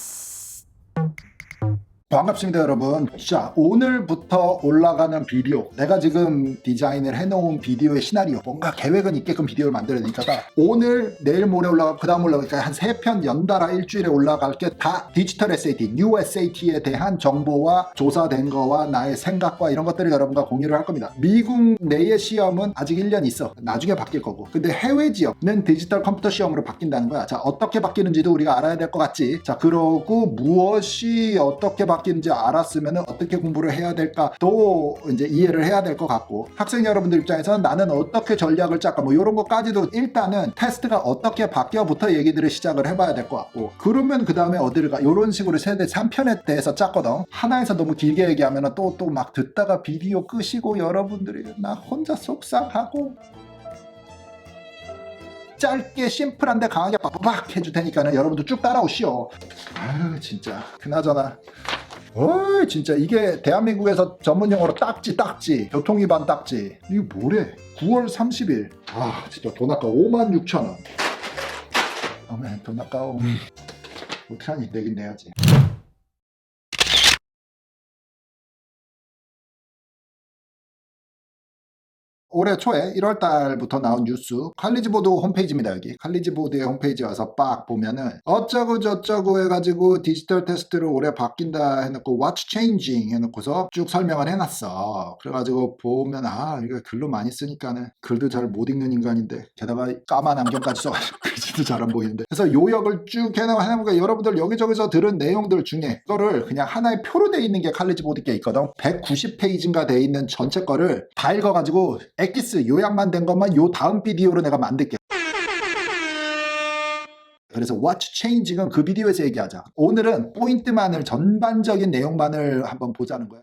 ます。 반갑습니다 여러분. 자 오늘부터 올라가는 비디오. 내가 지금 디자인을 해놓은 비디오의 시나리오. 뭔가 계획은 있게끔 비디오를 만들어내니까 오늘 내일 모레 올라가고 그 다음 올라가니까 한 세 편 연달아 일주일에 올라갈 게 다 디지털 SAT, 뉴 SAT에 대한 정보와 조사된 거와 나의 생각과 이런 것들을 여러분과 공유를 할 겁니다. 미국 내의 시험은 아직 1년 있어. 나중에 바뀔 거고. 근데 해외 지역은 디지털 컴퓨터 시험으로 바뀐다는 거야. 자 어떻게 바뀌는지도 우리가 알아야 될 것 같지? 자 그러고 무엇이 어떻게 바뀌는지 알았으면 어떻게 공부를 해야 될까 또 이제 이해를 해야 될 것 같고 학생 여러분들 입장에서는 나는 어떻게 전략을 짤까 뭐 이런 것까지도 일단은 테스트가 어떻게 바뀌어부터 얘기들을 시작을 해봐야 될 것 같고 그러면 그 다음에 어디를 가 이런 식으로 세대 3편에 대해서 짰거든 하나에서 너무 길게 얘기하면 또 또 막 듣다가 비디오 끄시고 여러분들이 나 혼자 속상하고 짧게 심플한데 강하게 빡빡 해줄 테니까는 여러분도 쭉 따라오시오. 아유 진짜 그나저나 어이 진짜 이게 대한민국에서 전문 용어로 딱지 딱지 교통위반 딱지 이게 뭐래 9월 30일 아 진짜 돈 아까워 5만 6천 원 어메 돈 아까워 어떡하니 내긴 내야지 올해 초에 1월 달부터 나온 뉴스 칼리지보드 홈페이지입니다 여기. 칼리지보드의 홈페이지 와서 빡 보면은 어쩌고 저쩌고 해가지고 디지털 테스트를 올해 바뀐다 해놓고 What's changing 해놓고서 쭉 설명을 해놨어. 그래가지고 보면 아 이거 글로 많이 쓰니까는 글도 잘 못 읽는 인간인데 게다가 까만 안경까지 써가지고 글씨도 잘 안 보이는데. 그래서 요약을 쭉 해나가 해나가 여러분들 여기저기서 들은 내용들 중에 이거를 그냥 하나의 표로 돼 있는 게 칼리지보드 게 있거든. 190페이지인가 돼 있는 전체 거를 다 읽어가지고 엑기스 요약만 된 것만 요 다음 비디오로 내가 만들게. 그래서 What's Changing은 그 비디오에서 얘기하자. 오늘은 포인트만을 전반적인 내용만을 한번 보자는 거야.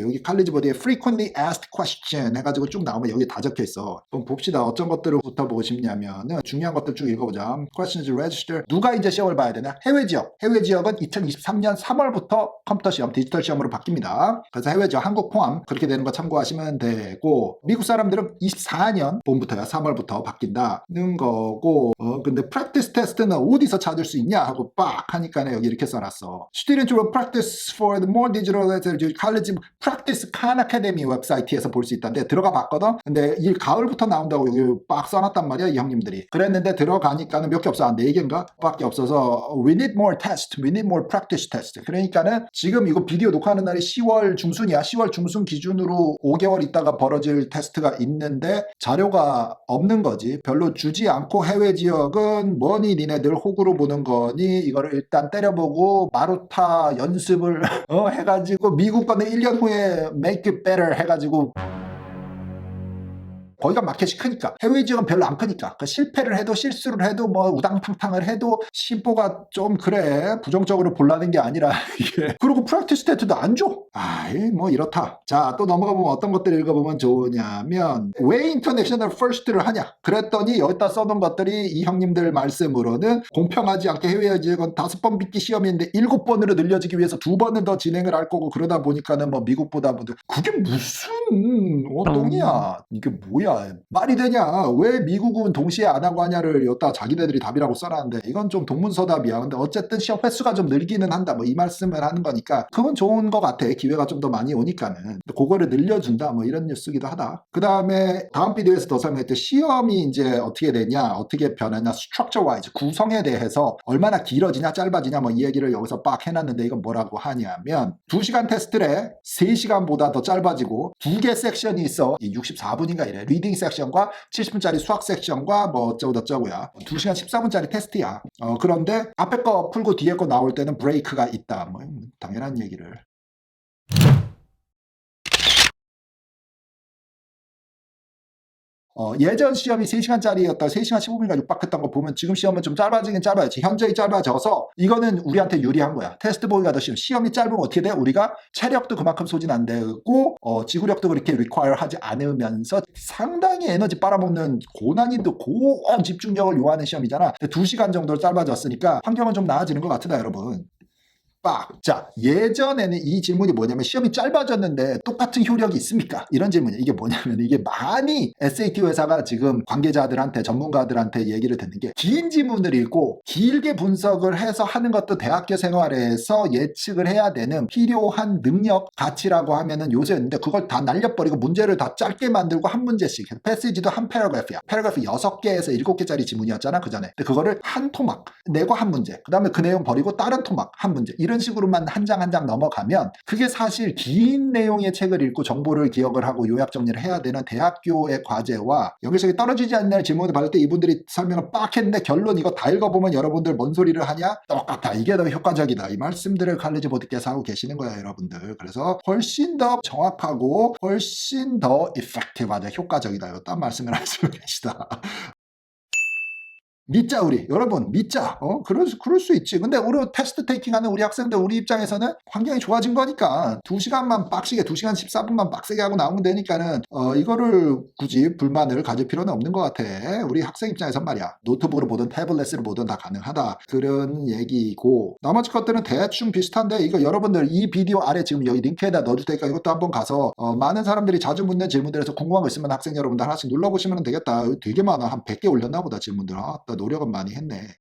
여기 칼리지 보드에 frequently asked question 해가지고 쭉 나오면 여기 다 적혀 있어. 그럼 봅시다. 어떤 것들을부터 보고 싶냐면은 중요한 것들 쭉 읽어보자. questions register. 누가 이제 시험을 봐야 되나? 해외 지역. 해외 지역은 2023년 3월부터 컴퓨터 시험, 디지털 시험으로 바뀝니다. 그래서 해외 지역 한국 포함 그렇게 되는 거 참고하시면 되고 미국 사람들은 24년 봄부터야 3월부터 바뀐다는 거고 어 근데 practice test는 어디서 찾을 수 있냐 하고 빡 하니까 여기 이렇게 써놨어. Students will practice for the more digital college 프랙티스 칸 아카데미 웹사이트에서 볼 수 있다는데 들어가 봤거든. 근데 이 가을부터 나온다고 여기 빡 써놨단 말이야 이 형님들이. 그랬는데 들어가니까는 몇 개 없어. 한 4개인가? 밖에 없어서 we need more test we need more practice test. 그러니까는 지금 이거 비디오 녹화하는 날이 10월 중순이야. 10월 중순 기준으로 5개월 있다가 벌어질 테스트가 있는데 자료가 없는 거지. 별로 주지 않고 해외 지역은 뭐니 니네들 호구로 보는 거니 이거를 일단 때려보고 마루타 연습을 어, 해가지고 미국 거는 1년 후에 make it better 해가지고 거기가 마켓이 크니까. 해외 지역은 별로 안 크니까. 그 실패를 해도 실수를 해도 뭐 우당탕탕을 해도 심보가 좀 그래. 부정적으로 볼라는 게 아니라 이게. 그리고 프랙티스 테스트도 안 줘. 아이 뭐 이렇다. 자 또 넘어가 보면 어떤 것들을 읽어보면 좋으냐면 왜 인터내셔널 퍼스트를 하냐? 그랬더니 여기다 써놓은 것들이 이 형님들 말씀으로는 공평하지 않게 해외 지역은 다섯 번筆기 시험인데 일곱 번으로 늘려지기 위해서 두 번은 더 진행을 할 거고 그러다 보니까는 뭐 미국보다 뭐 그게 무슨 어 똥이야? 이게 뭐야? 말이 되냐? 왜 미국은 동시에 안 하고 하냐를 여기다 자기네들이 답이라고 써놨는데 이건 좀 동문서답이야. 근데 어쨌든 시험 횟수가 좀 늘기는 한다. 뭐 이 말씀을 하는 거니까 그건 좋은 것 같아. 기회가 좀 더 많이 오니까는. 그거를 늘려준다. 뭐 이런 뉴스기도 하다. 그 다음에 다음 비디오에서 더 설명했듯 시험이 이제 어떻게 되냐 어떻게 변하냐 structure wise 구성에 대해서 얼마나 길어지냐 짧아지냐 뭐 이 얘기를 여기서 빡 해놨는데 이건 뭐라고 하냐면 2시간 테스트래 3시간보다 더 짧아지고 두개 섹션이 있어. 이 64분인가 이래. 리딩 섹션과 70분짜리 수학 섹션과 뭐 어쩌고 저쩌고야. 2시간 14분짜리 테스트야. 어, 그런데 앞에 거 풀고 뒤에 거 나올 때는 브레이크가 있다. 뭐 당연한 얘기를 어, 예전 시험이 3시간짜리였다. 3시간 15분인가 육박했던 거 보면 지금 시험은 좀 짧아지긴 짧아야지. 현저히 짧아져서 이거는 우리한테 유리한 거야. 테스트 보기가 더 쉬운 시험이 짧으면 어떻게 돼? 우리가 체력도 그만큼 소진 안 되고 어, 지구력도 그렇게 require 하지 않으면서 상당히 에너지 빨아먹는 고난이도 고온 집중력을 요하는 시험이잖아. 2시간 정도 짧아졌으니까 환경은 좀 나아지는 것 같다 여러분 빡. 자, 예전에는 이 질문이 뭐냐면 시험이 짧아졌는데 똑같은 효력이 있습니까? 이런 질문이에요. 이게 뭐냐면 이게 많이 SAT 회사가 지금 관계자들한테 전문가들한테 얘기를 듣는 게 긴 지문을 읽고 길게 분석을 해서 하는 것도 대학교 생활에서 예측을 해야 되는 필요한 능력 가치라고 하면은 요새인데 그걸 다 날려버리고 문제를 다 짧게 만들고 한 문제씩 패시지도 한 패러그래프야. 패러그래프 6개에서 7개짜리 지문이었잖아 그 전에. 근데 그거를 한 토막 내고 한 문제. 그 다음에 그 내용 버리고 다른 토막 한 문제. 이런 식으로만 한장 한 장 넘어가면 그게 사실 긴 내용의 책을 읽고 정보를 기억을 하고 요약 정리를 해야 되는 대학교의 과제와 연결성이 떨어지지 않는 질문을 받을 때 이분들이 설명을 빡 했는데 결론 이거 다 읽어보면 여러분들 뭔 소리를 하냐? 똑같아. 이게 더 효과적이다. 이 말씀들을 칼리지 보드께서 하고 계시는 거예요, 여러분들. 그래서 훨씬 더 정확하고 훨씬 더 effectiv하다, 효과적이다. 이딴 말씀을 하시고 계시다. 믿자 우리. 여러분 믿자. 어? 그럴 수 그럴 수 있지. 근데 우리 테스트 테이킹하는 우리 학생들 우리 입장에서는 환경이 좋아진 거니까 2시간만 빡시게 2시간 14분만 빡세게 하고 나오면 되니까는 어 이거를 굳이 불만을 가질 필요는 없는 것 같아. 우리 학생 입장에선 말이야. 노트북으로 보든 태블릿으로 보든 다 가능하다. 그런 얘기고. 나머지 것들은 대충 비슷한데 이거 여러분들 이 비디오 아래 지금 여기 링크에다 넣어줄 테니까 이것도 한번 가서 어, 많은 사람들이 자주 묻는 질문들에서 궁금한 거 있으면 학생 여러분들 하나씩 눌러보시면 되겠다. 되게 많아. 한 100개 올렸나 보다 질문들. 아, 나 노력은 많이 했네.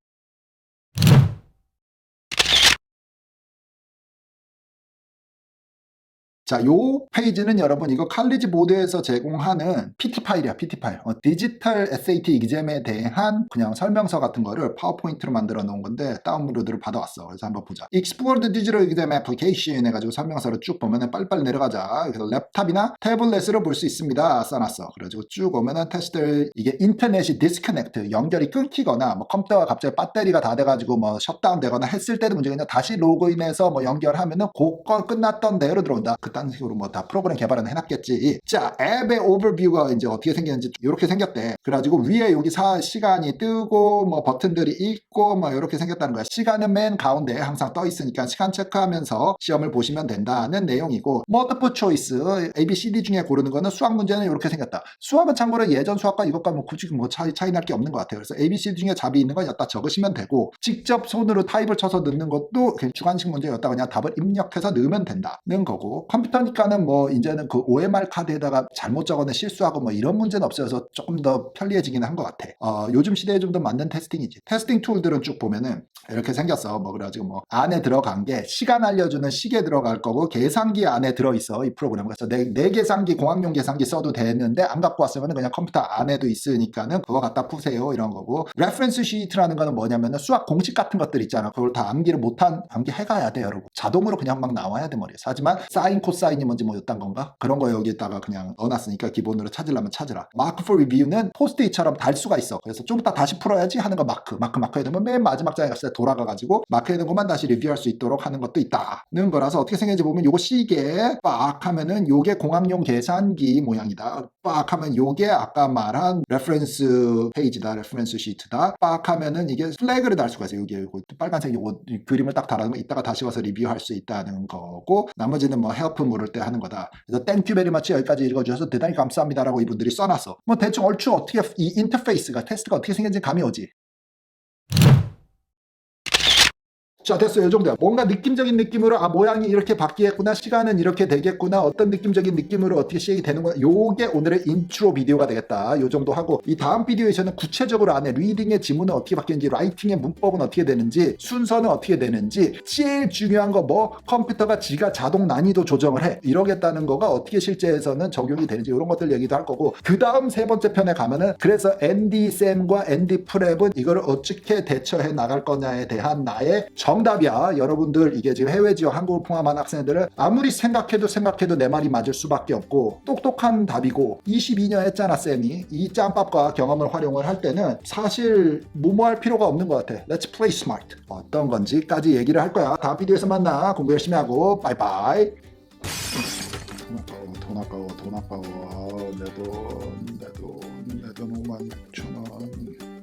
자, 요 페이지는 여러분 이거 칼리지 보드에서 제공하는 PT 파일이야, PT 파일. 어, 디지털 SAT exam에 대한 그냥 설명서 같은 거를 파워포인트로 만들어 놓은 건데 다운로드를 받아왔어. 그래서 한번 보자. Explore the Digital Exam Application 해가지고 설명서를 쭉 보면은 빨리빨리 내려가자. 그래서 랩탑이나 태블릿으로 볼 수 있습니다. 써놨어. 그래가지고 쭉 오면은 테스트를 이게 인터넷이 디스커넥트 연결이 끊기거나 뭐 컴퓨터가 갑자기 배터리가 다 돼가지고 뭐 셧다운 되거나 했을 때도 문제가 있냐 다시 로그인해서 뭐 연결하면은 그거 끝났던 대로 들어온다. 그딴 식으로 뭐 다 프로그램 개발은 해놨겠지. 자, 앱의 오버뷰가 이제 어떻게 생겼는지 이렇게 생겼대. 그래가지고 위에 여기 사 시간이 뜨고 뭐 버튼들이 있고 뭐 이렇게 생겼다는 거야. 시간은 맨 가운데 항상 떠 있으니까 시간 체크하면서 시험을 보시면 된다는 내용이고 멀티플 초이스 A, B, C, D 중에 고르는 거는 수학 문제는 이렇게 생겼다. 수학은 참고로 예전 수학과 이것과 뭐 굳이 뭐 차이 차이 날 게 없는 것 같아요. 그래서 A, B, C 중에 답이 있는 건 여기다 적으시면 되고 직접 손으로 타입을 쳐서 넣는 것도 주관식 문제였다 그냥 답을 입력해서 넣으면 된다는 거고 컴퓨터니까는 뭐 이제는 그 OMR 카드에다가 잘못 적어는 실수하고 뭐 이런 문제는 없어서 조금 더 편리해지기는 한것 같아. 어, 요즘 시대에 좀 더 맞는 테스팅이지. 테스팅 툴들은 쭉 보면은 이렇게 생겼어. 뭐 그래가지고 뭐 안에 들어간 게 시간 알려주는 시계 들어갈 거고 계산기 안에 들어있어 이 프로그램. 그래서 내, 내 계산기 공학용 계산기 써도 되는데 안 갖고 왔으면 그냥 컴퓨터 안에도 있으니까는 그거 갖다 푸세요 이런 거고. 레퍼런스 시트라는 거는 뭐냐면은 수학 공식 같은 것들 있잖아. 그걸 다 암기를 못한 암기 해가야 돼 여러분. 자동으로 그냥 막 나와야 돼 머리에서. 하지만 사인 코 사인이 뭔지 뭐였단 건가? 그런 거 여기다가 그냥 넣어놨으니까 기본으로 찾으려면 찾으라. 마크 포 리뷰는 포스트잇처럼 달 수가 있어. 그래서 좀 이따 다시 풀어야지 하는 거 마크. 마크 마크 해두면 맨 마지막 장에 갔을 때 돌아가가지고 마크 해둔 것만 다시 리뷰할 수 있도록 하는 것도 있다는 거라서 어떻게 생겼는지 보면 요거 시계 빡 하면은 요게 공학용 계산기 모양이다. 빡 하면 요게 아까 말한 레퍼런스 페이지다. 레퍼런스 시트다. 빡 하면은 이게 플래그를 달 수가 있어요. 요거 빨간색 요거 그림을 딱 달아놓으면 이따가 다시 와서 리뷰할 수 있다는 거고 나머지는 뭐 헬프 물을 때 하는 거다. 그래서 땡큐 베리 마치 여기까지 읽어주셔서 대단히 감사합니다라고 이분들이 써놨어. 뭐 대충 얼추 어떻게 이 인터페이스가 테스트가 어떻게 생겼는지 감이 오지. 자 됐어요. 이 정도야. 뭔가 느낌적인 느낌으로 아 모양이 이렇게 바뀌겠구나 시간은 이렇게 되겠구나 어떤 느낌적인 느낌으로 어떻게 시행이 되는구나 요게 오늘의 인트로 비디오가 되겠다. 요 정도 하고 이 다음 비디오에서는 구체적으로 안에 리딩의 지문은 어떻게 바뀌는지 라이팅의 문법은 어떻게 되는지 순서는 어떻게 되는지 제일 중요한 거 뭐 컴퓨터가 지가 자동 난이도 조정을 해. 이러겠다는 거가 어떻게 실제에서는 적용이 되는지 이런 것들 얘기도 할 거고 그 다음 세 번째 편에 가면은 그래서 앤디 쌤과 앤디 프랩은 이걸 어떻게 대처해 나갈 거냐에 대한 나의 정 답이야. 여러분들 이게 지금 해외 지역 한국을 포함한 학생들은 아무리 생각해도 생각해도 내 말이 맞을 수밖에 없고 똑똑한 답이고 22년 했잖아 쌤이 이 짬밥과 경험을 활용을 할 때는 사실 무모할 필요가 없는 것 같아. Let's play smart. 어떤 건지까지 얘기를 할 거야. 다음 비디오에서 만나. 공부 열심히 하고 바이바이. 돈 아까워 돈 아까워 돈 아까워 내돈내돈내 돈 5만 6천 원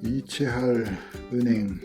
이체할 은행